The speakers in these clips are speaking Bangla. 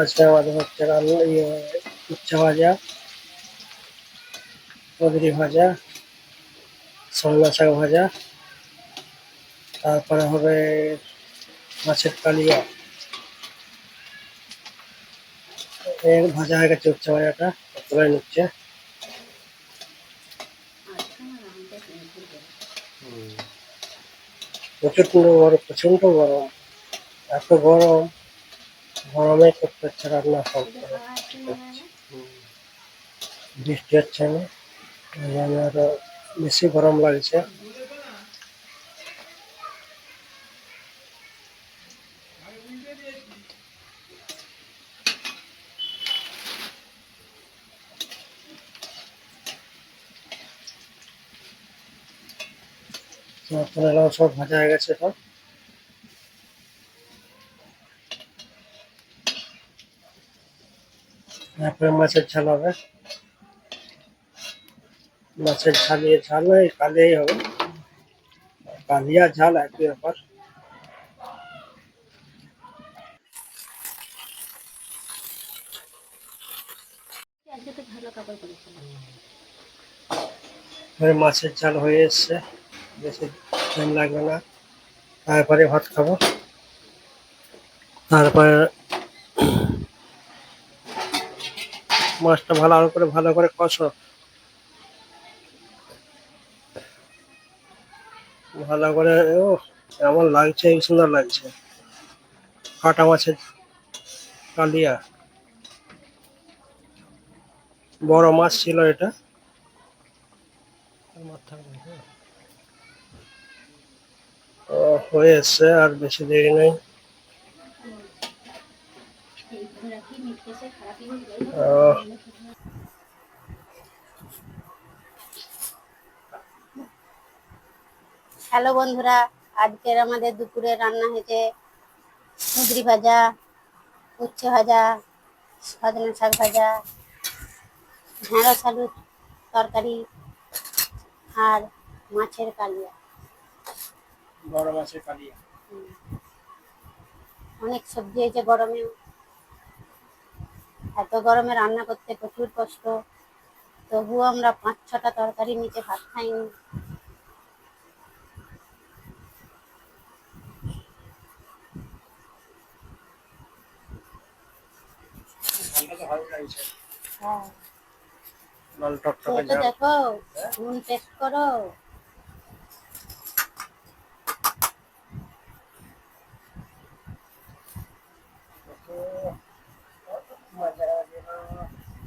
আজকে আমাদের হচ্ছে ইয়ে উচ্চা ভাজা কুঁদরি ভাজা সজনা শাক ভাজা, তারপরে হবে মাছের কালিয়া। এর ভাজা হয়ে গেছে উচ্চা ভাজাটা তুলে নিচ্ছে। প্রচণ্ড গরম প্রচণ্ড গরম, এত গরম। গরমে করতে হচ্ছে রান্না সব। বৃষ্টি হচ্ছে না জন্য আরও বেশি গরম লাগছে। আপনারাও সব ভাজা হয়ে গেছে সব তারপরে মাছের ঝাল হবে। মাছের ঝালিয়ে ঝাল নয় কালিয়াই হবে। কালিয়া ঝাল একই ব্যাপার। মাছের ঝাল হয়ে এসছে, বেশি টাইম লাগবে না। তারপরে ভাত খাব। তারপরে মাছটা ভালো করে ভালো করে কষো। ভালো করে, ও এমন লাগছে সুন্দর লাগছে। কাটা মাছের কালিয়া বড় মাছ ছিল এটা। হয়ে এসছে আর বেশি দেরি নেই। হ্যালো বন্ধুরা আজকের আমাদের দুপুরে রান্না হয়েছে কুঁদরি ভাজা উচ্ছে ভাজা সজনা শাক ভাজা ঢেঁড়স আলুর তরকারি আর মাছের কালিয়া। বড় মাছের কালিয়া। অনেক সবজি হয়েছে গরমেও। এত গরমে রান্না করতে প্রচুর কষ্ট। তবুও আমরা পাঁচ ছটা তরকারি নিচে ভাত খাইনি। হ্যাঁ। ঝাল দেখো নুন টেস্ট করো।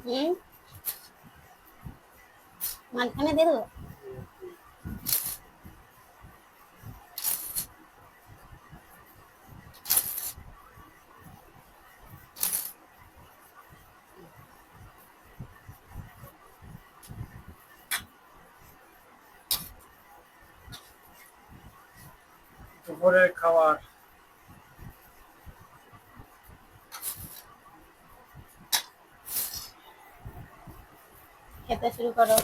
হুম মাঝখানে দিয়ে দেবো? দুপুরের খাবার। খেতে শুরু করো।